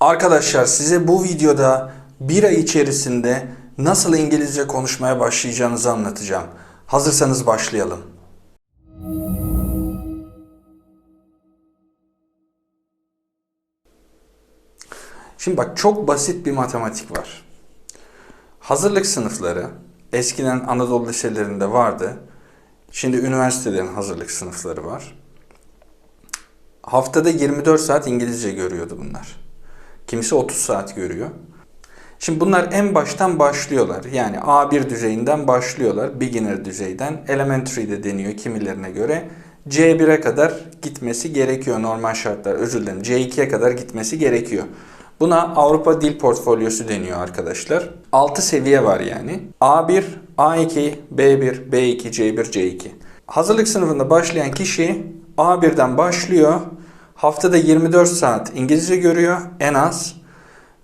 Arkadaşlar size bu videoda bir ay içerisinde nasıl İngilizce konuşmaya başlayacağınızı anlatacağım. Hazırsanız başlayalım. Şimdi bak çok basit bir matematik var. Hazırlık sınıfları eskiden Anadolu liselerinde vardı. Şimdi üniversitelerin hazırlık sınıfları var. Haftada 24 saat İngilizce görüyordu bunlar. Kimisi 30 saat görüyor. Şimdi bunlar en baştan başlıyorlar. Yani A1 düzeyinden başlıyorlar. Beginner düzeyden. Elementary de deniyor kimilerine göre. C1'e kadar gitmesi gerekiyor normal şartlar. Özür dilerim. C2'ye kadar gitmesi gerekiyor. Buna Avrupa Dil Portfolyosu deniyor arkadaşlar. 6 seviye var yani. A1, A2, B1, B2, C1, C2. Hazırlık sınıfında başlayan kişi A1'den başlıyor. Haftada 24 saat İngilizce görüyor en az.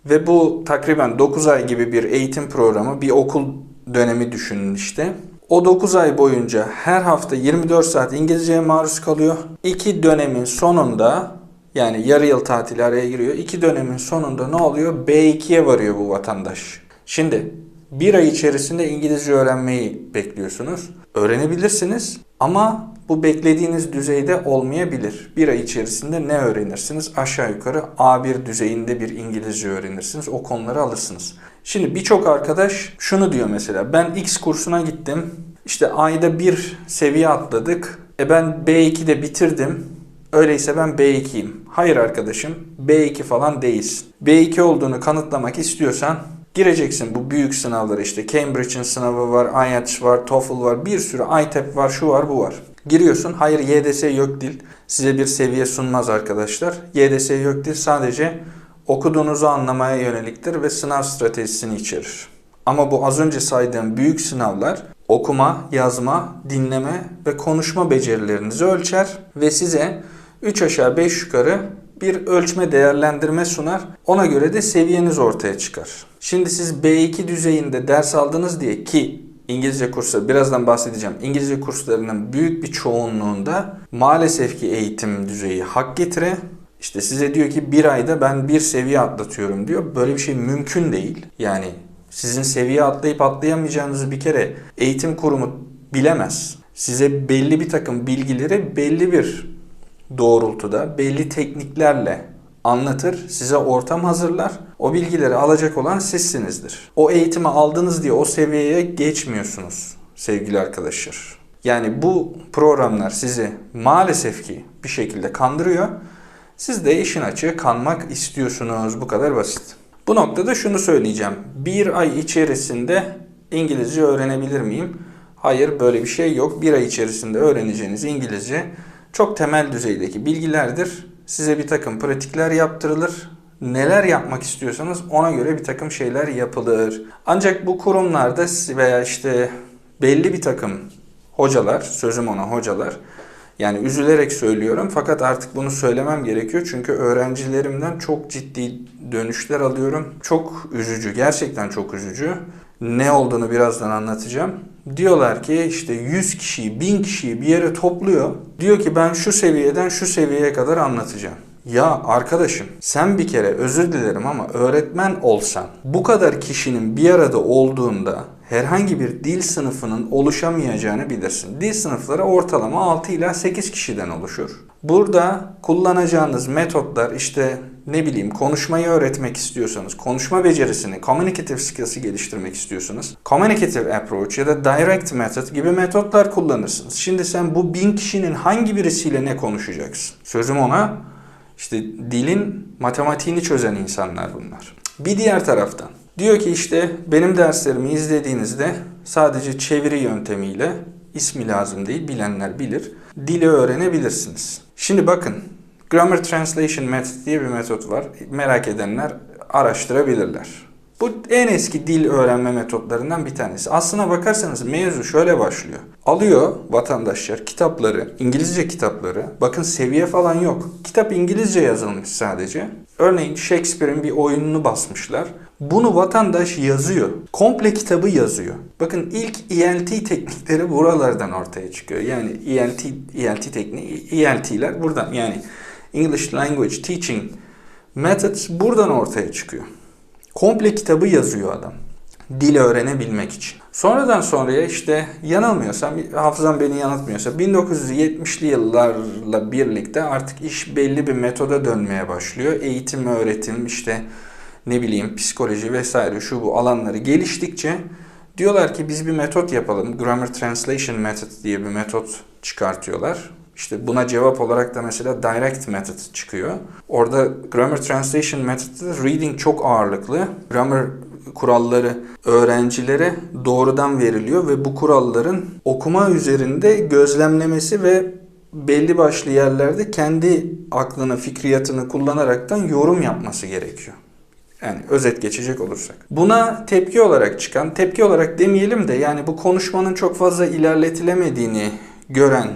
Ve bu takriben 9 ay gibi bir eğitim programı, bir okul dönemi düşünün işte. O 9 ay boyunca her hafta 24 saat İngilizceye maruz kalıyor. İki dönemin sonunda yani yarı yıl tatili araya giriyor. İki dönemin sonunda ne oluyor? B2'ye varıyor bu vatandaş. Şimdi bir ay içerisinde İngilizce öğrenmeyi bekliyorsunuz. Öğrenebilirsiniz ama bu beklediğiniz düzeyde olmayabilir. Bir ay içerisinde ne öğrenirsiniz? Aşağı yukarı A1 düzeyinde bir İngilizce öğrenirsiniz. O konuları alırsınız. Şimdi birçok arkadaş şunu diyor mesela. Ben X kursuna gittim. İşte ayda bir seviye atladık. E ben B2'de bitirdim. Öyleyse ben B2'yim. Hayır arkadaşım B2 falan değilsin. B2 olduğunu kanıtlamak istiyorsan gireceksin bu büyük sınavlara işte Cambridge'in sınavı var, IELTS var, TOEFL var, bir sürü ITEP var, şu var, bu var. Giriyorsun. Hayır YDS yok dil. Size bir seviye sunmaz arkadaşlar. YDS yok dil sadece okuduğunuzu anlamaya yöneliktir ve sınav stratejisini içerir. Ama bu az önce saydığım büyük sınavlar okuma, yazma, dinleme ve konuşma becerilerinizi ölçer ve size 3 aşağı 5 yukarı bir ölçme değerlendirme sunar. Ona göre de seviyeniz ortaya çıkar. Şimdi siz B2 düzeyinde ders aldınız diye ki İngilizce kursları birazdan bahsedeceğim. İngilizce kurslarının büyük bir çoğunluğunda maalesef ki eğitim düzeyi hak getire. İşte size diyor ki bir ayda ben bir seviye atlatıyorum diyor. Böyle bir şey mümkün değil. Yani sizin seviye atlayıp atlayamayacağınızı bir kere eğitim kurumu bilemez. Size belli bir takım bilgileri belli bir doğrultuda, belli tekniklerle anlatır, size ortam hazırlar. O bilgileri alacak olan sizsinizdir. O eğitimi aldınız diye o seviyeye geçmiyorsunuz sevgili arkadaşlar. Yani bu programlar sizi maalesef ki bir şekilde kandırıyor. Siz de işin açığı kanmak istiyorsunuz. Bu kadar basit. Bu noktada şunu söyleyeceğim. Bir ay içerisinde İngilizce öğrenebilir miyim? Hayır böyle bir şey yok. Bir ay içerisinde öğreneceğiniz İngilizce çok temel düzeydeki bilgilerdir. Size bir takım pratikler yaptırılır. Neler yapmak istiyorsanız ona göre bir takım şeyler yapılır. Ancak bu kurumlarda veya işte belli bir takım hocalar, sözüm ona hocalar, yani üzülerek söylüyorum fakat artık bunu söylemem gerekiyor çünkü öğrencilerimden çok ciddi dönüşler alıyorum. Çok üzücü, gerçekten çok üzücü. Ne olduğunu birazdan anlatacağım. Diyorlar ki işte 100 kişiyi, 1000 kişiyi bir yere topluyor. Diyor ki ben şu seviyeden şu seviyeye kadar anlatacağım. Ya arkadaşım sen bir kere özür dilerim ama öğretmen olsan bu kadar kişinin bir arada olduğunda herhangi bir dil sınıfının oluşamayacağını bilirsin. Dil sınıfları ortalama 6 ila 8 kişiden oluşur. Burada kullanacağınız metotlar işte ne bileyim konuşmayı öğretmek istiyorsanız, konuşma becerisini, communicative skills'ı geliştirmek istiyorsanız, communicative approach ya da direct method gibi metotlar kullanırsınız. Şimdi sen bu bin kişinin hangi birisiyle ne konuşacaksın? Sözüm ona işte dilin matematiğini çözen insanlar bunlar. Bir diğer taraftan diyor ki işte benim derslerimi izlediğinizde sadece çeviri yöntemiyle ismi lazım değil bilenler bilir. Dili öğrenebilirsiniz. Şimdi bakın Grammar Translation Method diye bir metot var. Merak edenler araştırabilirler. Bu en eski dil öğrenme metotlarından bir tanesi. Aslına bakarsanız mevzu şöyle başlıyor. Alıyor vatandaşlar kitapları, İngilizce kitapları. Bakın seviye falan yok. Kitap İngilizce yazılmış sadece. Örneğin Shakespeare'in bir oyununu basmışlar. Bunu vatandaş yazıyor. Komple kitabı yazıyor. Bakın ilk ELT teknikleri buralardan ortaya çıkıyor. Yani ELT, ELT tekniği, ELT'ler buradan yani English Language Teaching Method buradan ortaya çıkıyor. Komple kitabı yazıyor adam. Dil öğrenebilmek için. Sonradan sonraya işte yanılmıyorsam, hafızam beni yanıltmıyorsa 1970'li yıllarla birlikte artık iş belli bir metoda dönmeye başlıyor. Eğitim, öğretim, işte ne bileyim psikoloji vesaire şu bu alanları geliştikçe diyorlar ki biz bir metot yapalım. Grammar Translation Method diye bir metot çıkartıyorlar. İşte buna cevap olarak da mesela Direct Method çıkıyor. Orada Grammar Translation Method'da reading çok ağırlıklı. Grammar kuralları öğrencilere doğrudan veriliyor ve bu kuralların okuma üzerinde gözlemlemesi ve belli başlı yerlerde kendi aklını, fikriyatını kullanaraktan yorum yapması gerekiyor. Yani özet geçecek olursak. Buna tepki olarak çıkan, tepki olarak demeyelim de yani bu konuşmanın çok fazla ilerletilemediğini gören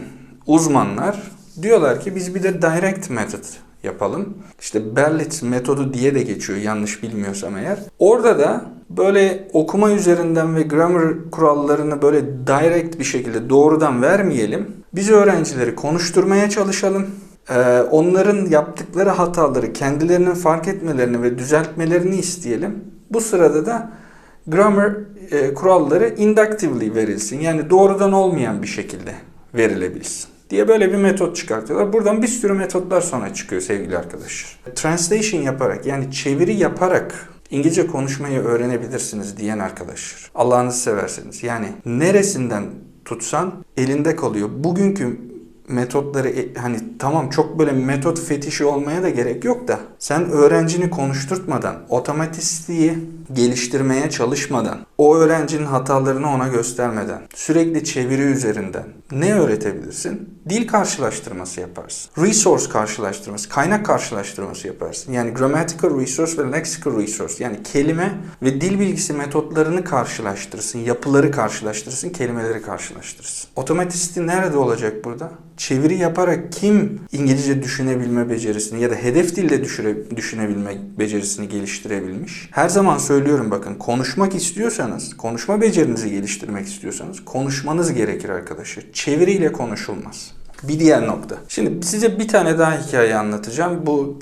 uzmanlar diyorlar ki biz bir de direct method yapalım. İşte Berlitz metodu diye de geçiyor yanlış bilmiyorsam eğer. Orada da böyle okuma üzerinden ve grammar kurallarını böyle direct bir şekilde doğrudan vermeyelim. Biz öğrencileri konuşturmaya çalışalım. Ee, onların yaptıkları hataları kendilerinin fark etmelerini ve düzeltmelerini isteyelim. Bu sırada da grammar e, kuralları inductively verilsin. Yani doğrudan olmayan bir şekilde verilebilsin diye böyle bir metot çıkartıyorlar. Buradan bir sürü metotlar sonra çıkıyor sevgili arkadaşlar. Translation yaparak yani çeviri yaparak İngilizce konuşmayı öğrenebilirsiniz diyen arkadaşlar. Allah'ınızı severseniz. Yani neresinden tutsan elinde kalıyor. Bugünkü metotları e, hani tamam çok böyle metot fetişi olmaya da gerek yok da sen öğrencini konuşturtmadan, otomatikliği geliştirmeye çalışmadan, o öğrencinin hatalarını ona göstermeden, sürekli çeviri üzerinden ne öğretebilirsin? Dil karşılaştırması yaparsın. Resource karşılaştırması, kaynak karşılaştırması yaparsın. Yani grammatical resource ve lexical resource yani kelime ve dil bilgisi metotlarını karşılaştırırsın, yapıları karşılaştırırsın, kelimeleri karşılaştırırsın. Otomatisiti nerede olacak burada? Çeviri yaparak kim İngilizce düşünebilme becerisini ya da hedef dilde düşünebilme becerisini geliştirebilmiş? Her zaman söylüyorum bakın konuşmak istiyorsanız, konuşma becerinizi geliştirmek istiyorsanız konuşmanız gerekir arkadaşlar. Çeviriyle konuşulmaz. Bir diğer nokta. Şimdi size bir tane daha hikaye anlatacağım. Bu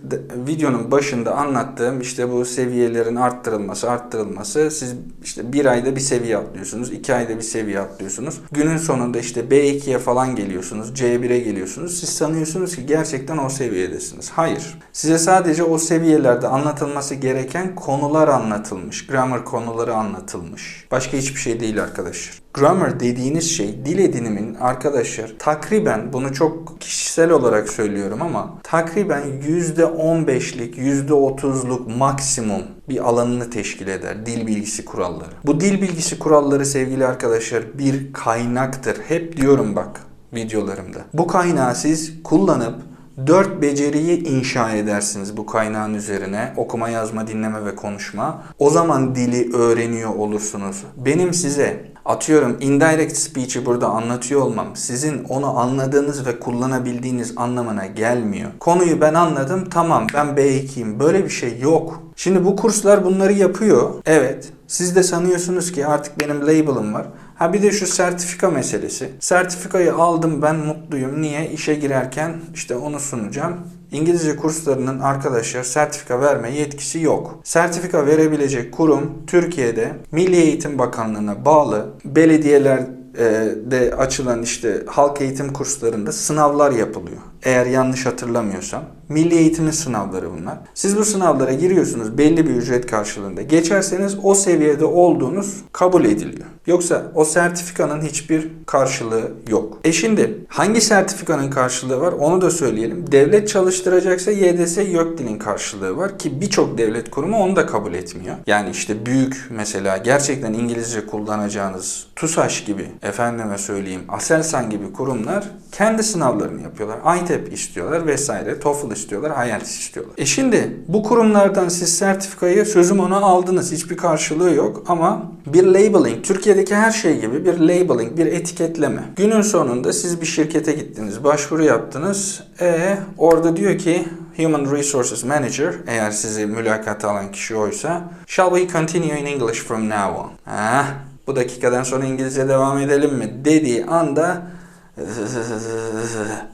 videonun başında anlattığım işte bu seviyelerin arttırılması, arttırılması. Siz işte bir ayda bir seviye atlıyorsunuz, iki ayda bir seviye atlıyorsunuz. Günün sonunda işte B2'ye falan geliyorsunuz, C1'e geliyorsunuz. Siz sanıyorsunuz ki gerçekten o seviyedesiniz. Hayır. Size sadece o seviyelerde anlatılması gereken konular anlatılmış. Grammar konuları anlatılmış. Başka hiçbir şey değil arkadaşlar. Grammar dediğiniz şey dil edinimin arkadaşlar takriben bunu çok kişisel olarak söylüyorum ama takriben %15'lik %30'luk maksimum bir alanını teşkil eder dil bilgisi kuralları. Bu dil bilgisi kuralları sevgili arkadaşlar bir kaynaktır. Hep diyorum bak videolarımda. Bu kaynağı siz kullanıp Dört beceriyi inşa edersiniz bu kaynağın üzerine. Okuma, yazma, dinleme ve konuşma. O zaman dili öğreniyor olursunuz. Benim size atıyorum indirect speech'i burada anlatıyor olmam sizin onu anladığınız ve kullanabildiğiniz anlamına gelmiyor. Konuyu ben anladım tamam ben B2'yim böyle bir şey yok. Şimdi bu kurslar bunları yapıyor. Evet siz de sanıyorsunuz ki artık benim label'ım var. Ha bir de şu sertifika meselesi. Sertifikayı aldım ben mutluyum. Niye? İşe girerken işte onu sunacağım. İngilizce kurslarının arkadaşlar sertifika verme yetkisi yok. Sertifika verebilecek kurum Türkiye'de Milli Eğitim Bakanlığı'na bağlı belediyeler de açılan işte halk eğitim kurslarında sınavlar yapılıyor. Eğer yanlış hatırlamıyorsam. Milli eğitimin sınavları bunlar. Siz bu sınavlara giriyorsunuz belli bir ücret karşılığında. Geçerseniz o seviyede olduğunuz kabul ediliyor. Yoksa o sertifikanın hiçbir karşılığı yok. E şimdi hangi sertifikanın karşılığı var onu da söyleyelim. Devlet çalıştıracaksa YDS YÖKDİL'in karşılığı var ki birçok devlet kurumu onu da kabul etmiyor. Yani işte büyük mesela gerçekten İngilizce kullanacağınız TUSAŞ gibi efendime söyleyeyim Aselsan gibi kurumlar kendi sınavlarını yapıyorlar. ITEP istiyorlar vesaire. TOEFL istiyorlar, IELTS istiyorlar. E şimdi bu kurumlardan siz sertifikayı sözüm ona aldınız. Hiçbir karşılığı yok ama bir labeling, Türkiye'deki her şey gibi bir labeling, bir etiketleme. Günün sonunda siz bir şirkete gittiniz, başvuru yaptınız. E orada diyor ki Human Resources Manager eğer sizi mülakata alan kişi oysa Shall we continue in English from now on? Ah, bu dakikadan sonra İngilizce devam edelim mi dediği anda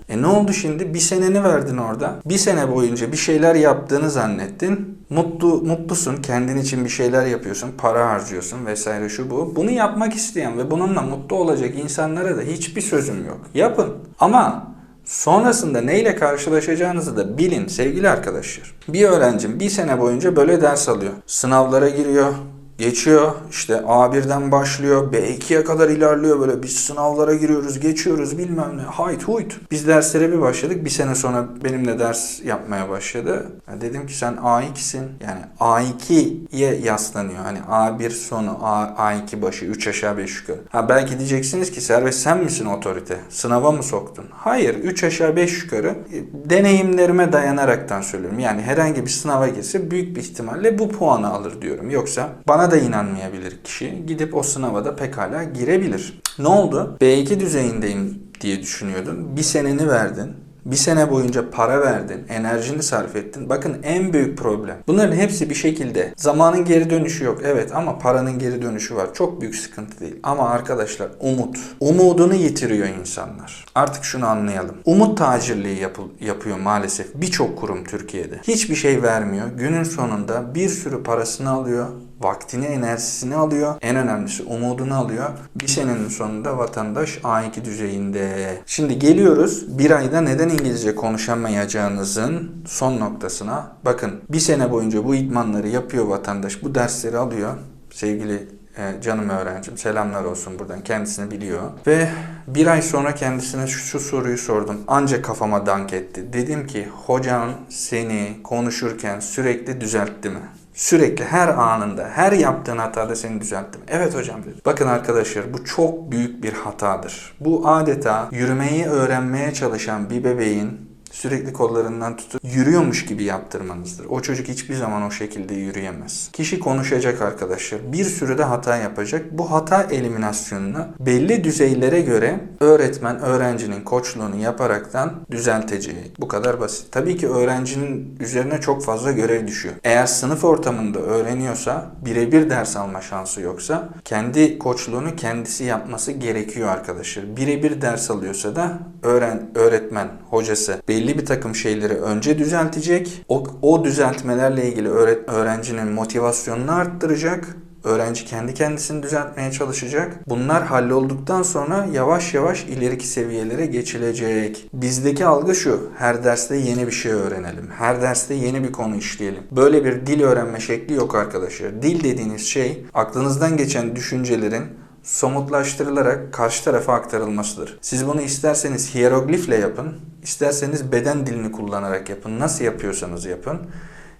E ne oldu şimdi? Bir seneni verdin orada. Bir sene boyunca bir şeyler yaptığını zannettin. Mutlu mutlusun. Kendin için bir şeyler yapıyorsun. Para harcıyorsun vesaire şu bu. Bunu yapmak isteyen ve bununla mutlu olacak insanlara da hiçbir sözüm yok. Yapın. Ama Sonrasında neyle karşılaşacağınızı da bilin sevgili arkadaşlar. Bir öğrencim bir sene boyunca böyle ders alıyor. Sınavlara giriyor, Geçiyor işte A1'den başlıyor B2'ye kadar ilerliyor böyle biz sınavlara giriyoruz geçiyoruz bilmem ne hayt huyt. Biz derslere bir başladık bir sene sonra benimle ders yapmaya başladı. Ya dedim ki sen A2'sin yani A2'ye yaslanıyor hani A1 sonu A, A2 başı 3 aşağı 5 yukarı. Ha belki diyeceksiniz ki Servet sen misin otorite sınava mı soktun? Hayır 3 aşağı 5 yukarı e, deneyimlerime dayanaraktan söylüyorum. Yani herhangi bir sınava girse büyük bir ihtimalle bu puanı alır diyorum. Yoksa bana da inanmayabilir kişi. Gidip o sınava da pekala girebilir. Ne oldu? B2 düzeyindeyim diye düşünüyordun. Bir seneni verdin. Bir sene boyunca para verdin, enerjini sarf ettin. Bakın en büyük problem. Bunların hepsi bir şekilde zamanın geri dönüşü yok. Evet ama paranın geri dönüşü var. Çok büyük sıkıntı değil. Ama arkadaşlar umut. Umudunu yitiriyor insanlar. Artık şunu anlayalım. Umut tacirliği yapı- yapıyor maalesef birçok kurum Türkiye'de. Hiçbir şey vermiyor. Günün sonunda bir sürü parasını alıyor vaktini, enerjisini alıyor. En önemlisi umudunu alıyor. Bir senenin sonunda vatandaş A2 düzeyinde. Şimdi geliyoruz bir ayda neden İngilizce konuşamayacağınızın son noktasına. Bakın bir sene boyunca bu idmanları yapıyor vatandaş. Bu dersleri alıyor. Sevgili e, canım öğrencim selamlar olsun buradan kendisini biliyor. Ve bir ay sonra kendisine şu, şu soruyu sordum. Ancak kafama dank etti. Dedim ki hocan seni konuşurken sürekli düzeltti mi? Sürekli her anında, her yaptığın hatada seni düzelttim. Evet hocam dedi. Bakın arkadaşlar bu çok büyük bir hatadır. Bu adeta yürümeyi öğrenmeye çalışan bir bebeğin sürekli kollarından tutup yürüyormuş gibi yaptırmanızdır. O çocuk hiçbir zaman o şekilde yürüyemez. Kişi konuşacak arkadaşlar. Bir sürü de hata yapacak. Bu hata eliminasyonunu belli düzeylere göre öğretmen öğrencinin koçluğunu yaparaktan düzeltecek. Bu kadar basit. Tabii ki öğrencinin üzerine çok fazla görev düşüyor. Eğer sınıf ortamında öğreniyorsa, birebir ders alma şansı yoksa kendi koçluğunu kendisi yapması gerekiyor arkadaşlar. Birebir ders alıyorsa da öğren öğretmen, hocası belli bir takım şeyleri önce düzeltecek. O, o düzeltmelerle ilgili öğret, öğrencinin motivasyonunu arttıracak. Öğrenci kendi kendisini düzeltmeye çalışacak. Bunlar hallolduktan sonra yavaş yavaş ileriki seviyelere geçilecek. Bizdeki algı şu. Her derste yeni bir şey öğrenelim. Her derste yeni bir konu işleyelim. Böyle bir dil öğrenme şekli yok arkadaşlar. Dil dediğiniz şey aklınızdan geçen düşüncelerin somutlaştırılarak karşı tarafa aktarılmasıdır. Siz bunu isterseniz hieroglifle yapın, isterseniz beden dilini kullanarak yapın. Nasıl yapıyorsanız yapın.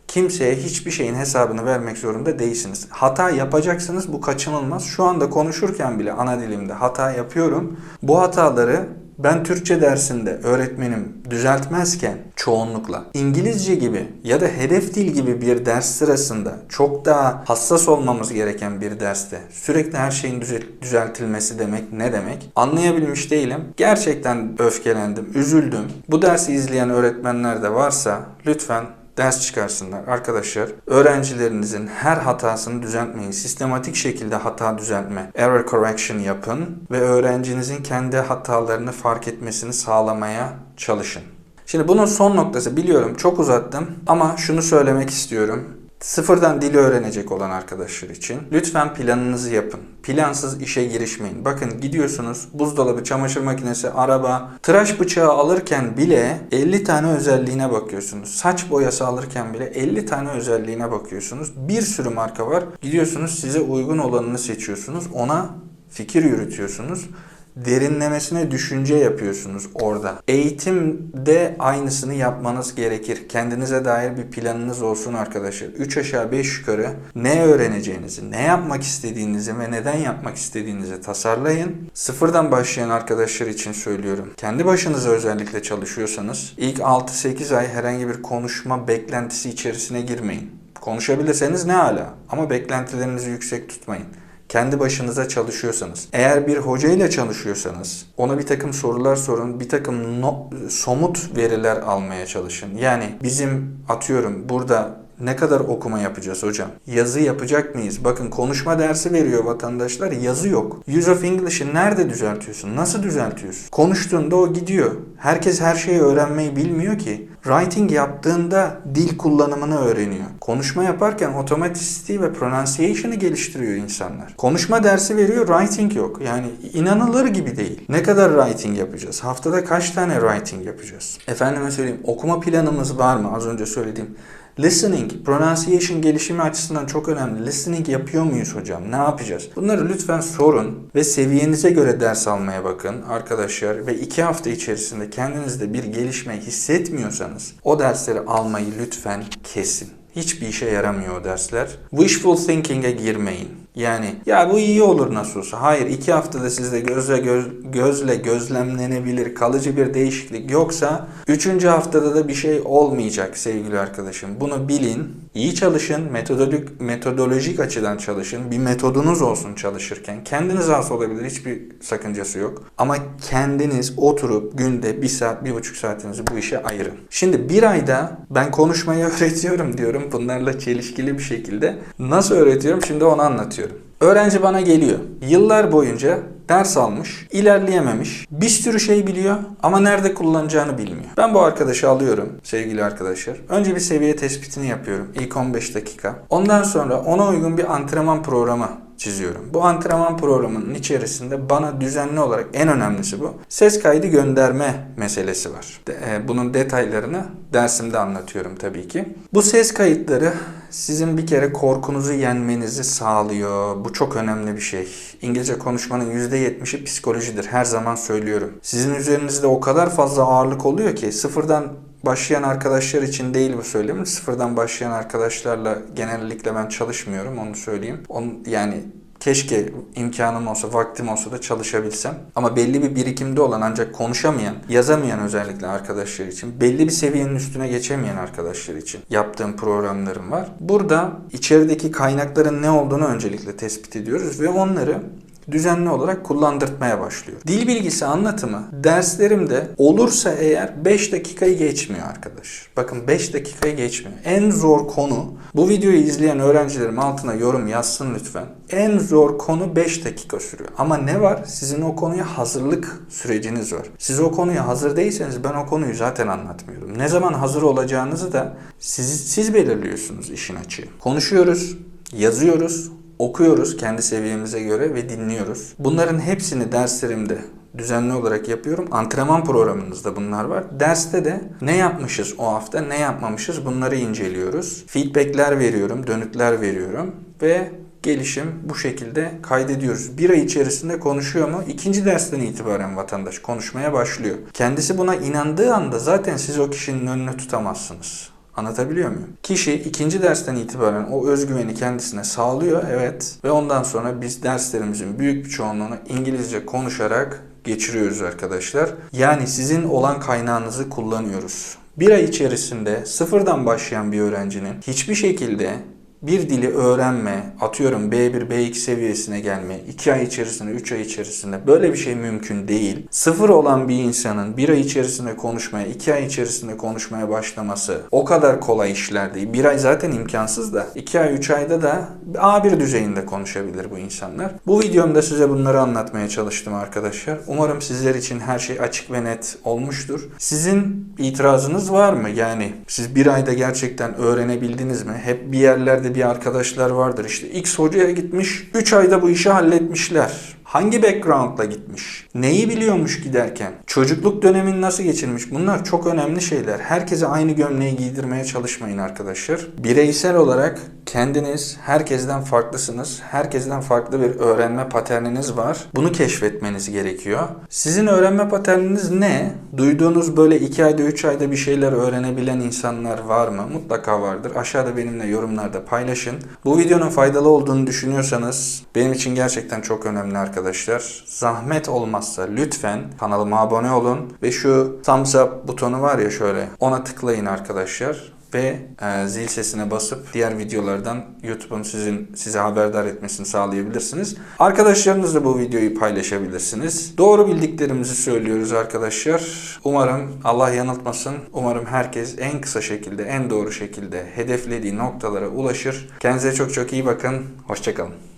Kimseye hiçbir şeyin hesabını vermek zorunda değilsiniz. Hata yapacaksınız bu kaçınılmaz. Şu anda konuşurken bile ana dilimde hata yapıyorum. Bu hataları ben Türkçe dersinde öğretmenim düzeltmezken çoğunlukla İngilizce gibi ya da hedef dil gibi bir ders sırasında çok daha hassas olmamız gereken bir derste sürekli her şeyin düzeltilmesi demek ne demek anlayabilmiş değilim. Gerçekten öfkelendim, üzüldüm. Bu dersi izleyen öğretmenler de varsa lütfen ders çıkarsınlar. Arkadaşlar öğrencilerinizin her hatasını düzeltmeyin. Sistematik şekilde hata düzeltme, error correction yapın ve öğrencinizin kendi hatalarını fark etmesini sağlamaya çalışın. Şimdi bunun son noktası biliyorum çok uzattım ama şunu söylemek istiyorum. Sıfırdan dili öğrenecek olan arkadaşlar için lütfen planınızı yapın. Plansız işe girişmeyin. Bakın gidiyorsunuz buzdolabı, çamaşır makinesi, araba, tıraş bıçağı alırken bile 50 tane özelliğine bakıyorsunuz. Saç boyası alırken bile 50 tane özelliğine bakıyorsunuz. Bir sürü marka var. Gidiyorsunuz size uygun olanını seçiyorsunuz. Ona fikir yürütüyorsunuz derinlemesine düşünce yapıyorsunuz orada. Eğitimde aynısını yapmanız gerekir. Kendinize dair bir planınız olsun arkadaşlar. 3 aşağı 5 yukarı ne öğreneceğinizi, ne yapmak istediğinizi ve neden yapmak istediğinizi tasarlayın. Sıfırdan başlayan arkadaşlar için söylüyorum. Kendi başınıza özellikle çalışıyorsanız ilk 6-8 ay herhangi bir konuşma beklentisi içerisine girmeyin. Konuşabilirseniz ne ala ama beklentilerinizi yüksek tutmayın kendi başınıza çalışıyorsanız, eğer bir hoca ile çalışıyorsanız ona bir takım sorular sorun, bir takım no, somut veriler almaya çalışın. Yani bizim atıyorum burada Ne kadar okuma yapacağız hocam? Yazı yapacak mıyız? Bakın konuşma dersi veriyor vatandaşlar. Yazı yok. Use of English'i nerede düzeltiyorsun? Nasıl düzeltiyorsun? Konuştuğunda o gidiyor. Herkes her şeyi öğrenmeyi bilmiyor ki. Writing yaptığında dil kullanımını öğreniyor. Konuşma yaparken otomaticity ve pronunciation'ı geliştiriyor insanlar. Konuşma dersi veriyor, writing yok. Yani inanılır gibi değil. Ne kadar writing yapacağız? Haftada kaç tane writing yapacağız? Efendime söyleyeyim, okuma planımız var mı? Az önce söylediğim. Listening, pronunciation gelişimi açısından çok önemli. Listening yapıyor muyuz hocam? Ne yapacağız? Bunları lütfen sorun ve seviyenize göre ders almaya bakın arkadaşlar. Ve iki hafta içerisinde kendinizde bir gelişme hissetmiyorsanız o dersleri almayı lütfen kesin. Hiçbir işe yaramıyor o dersler. Wishful thinking'e girmeyin. Yani ya bu iyi olur nasıl olsa. Hayır iki haftada sizde gözle, göz, gözle gözlemlenebilir kalıcı bir değişiklik yoksa üçüncü haftada da bir şey olmayacak sevgili arkadaşım. Bunu bilin. İyi çalışın. Metodolojik, metodolojik açıdan çalışın. Bir metodunuz olsun çalışırken. Kendiniz has olabilir. Hiçbir sakıncası yok. Ama kendiniz oturup günde bir saat, bir buçuk saatinizi bu işe ayırın. Şimdi bir ayda ben konuşmayı öğretiyorum diyorum. Bunlarla çelişkili bir şekilde. Nasıl öğretiyorum? Şimdi onu anlatıyorum. Öğrenci bana geliyor. Yıllar boyunca ders almış, ilerleyememiş, bir sürü şey biliyor ama nerede kullanacağını bilmiyor. Ben bu arkadaşı alıyorum sevgili arkadaşlar. Önce bir seviye tespitini yapıyorum ilk 15 dakika. Ondan sonra ona uygun bir antrenman programı çiziyorum. Bu antrenman programının içerisinde bana düzenli olarak en önemlisi bu. Ses kaydı gönderme meselesi var. De, bunun detaylarını dersimde anlatıyorum tabii ki. Bu ses kayıtları sizin bir kere korkunuzu yenmenizi sağlıyor. Bu çok önemli bir şey. İngilizce konuşmanın %70'i psikolojidir. Her zaman söylüyorum. Sizin üzerinizde o kadar fazla ağırlık oluyor ki sıfırdan başlayan arkadaşlar için değil bu söylemim. Sıfırdan başlayan arkadaşlarla genellikle ben çalışmıyorum onu söyleyeyim. Onu, yani keşke imkanım olsa, vaktim olsa da çalışabilsem. Ama belli bir birikimde olan ancak konuşamayan, yazamayan özellikle arkadaşlar için, belli bir seviyenin üstüne geçemeyen arkadaşlar için yaptığım programlarım var. Burada içerideki kaynakların ne olduğunu öncelikle tespit ediyoruz ve onları düzenli olarak kullandırtmaya başlıyor. Dil bilgisi anlatımı derslerimde olursa eğer 5 dakikayı geçmiyor arkadaş. Bakın 5 dakikayı geçmiyor. En zor konu bu videoyu izleyen öğrencilerim altına yorum yazsın lütfen. En zor konu 5 dakika sürüyor. Ama ne var? Sizin o konuya hazırlık süreciniz var. Siz o konuya hazır değilseniz ben o konuyu zaten anlatmıyorum. Ne zaman hazır olacağınızı da siz, siz belirliyorsunuz işin açığı. Konuşuyoruz, yazıyoruz, okuyoruz kendi seviyemize göre ve dinliyoruz. Bunların hepsini derslerimde düzenli olarak yapıyorum. Antrenman programınızda bunlar var. Derste de ne yapmışız o hafta, ne yapmamışız bunları inceliyoruz. Feedbackler veriyorum, dönütler veriyorum ve gelişim bu şekilde kaydediyoruz. Bir ay içerisinde konuşuyor mu? İkinci dersten itibaren vatandaş konuşmaya başlıyor. Kendisi buna inandığı anda zaten siz o kişinin önüne tutamazsınız. Anlatabiliyor muyum? Kişi ikinci dersten itibaren o özgüveni kendisine sağlıyor evet ve ondan sonra biz derslerimizin büyük bir çoğunluğunu İngilizce konuşarak geçiriyoruz arkadaşlar. Yani sizin olan kaynağınızı kullanıyoruz. Bir ay içerisinde sıfırdan başlayan bir öğrencinin hiçbir şekilde bir dili öğrenme, atıyorum B1, B2 seviyesine gelme, 2 ay içerisinde, 3 ay içerisinde böyle bir şey mümkün değil. Sıfır olan bir insanın bir ay içerisinde konuşmaya, 2 ay içerisinde konuşmaya başlaması o kadar kolay işler değil. Bir ay zaten imkansız da 2 ay, 3 ayda da A1 düzeyinde konuşabilir bu insanlar. Bu videomda size bunları anlatmaya çalıştım arkadaşlar. Umarım sizler için her şey açık ve net olmuştur. Sizin itirazınız var mı? Yani siz bir ayda gerçekten öğrenebildiniz mi? Hep bir yerlerde bir arkadaşlar vardır işte X hocaya gitmiş 3 ayda bu işi halletmişler. Hangi background'la gitmiş? Neyi biliyormuş giderken? Çocukluk dönemini nasıl geçirmiş? Bunlar çok önemli şeyler. Herkese aynı gömleği giydirmeye çalışmayın arkadaşlar. Bireysel olarak kendiniz herkesten farklısınız. Herkesten farklı bir öğrenme paterniniz var. Bunu keşfetmeniz gerekiyor. Sizin öğrenme paterniniz ne? Duyduğunuz böyle 2 ayda 3 ayda bir şeyler öğrenebilen insanlar var mı? Mutlaka vardır. Aşağıda benimle yorumlarda paylaşın. Bu videonun faydalı olduğunu düşünüyorsanız benim için gerçekten çok önemli arkadaşlar. Zahmet olmazsa lütfen kanalıma abone olun ve şu thumbs up butonu var ya şöyle ona tıklayın arkadaşlar. Ve e, zil sesine basıp diğer videolardan YouTube'un sizin size haberdar etmesini sağlayabilirsiniz. Arkadaşlarınızla bu videoyu paylaşabilirsiniz. Doğru bildiklerimizi söylüyoruz arkadaşlar. Umarım Allah yanıltmasın. Umarım herkes en kısa şekilde, en doğru şekilde hedeflediği noktalara ulaşır. Kendinize çok çok iyi bakın. Hoşçakalın.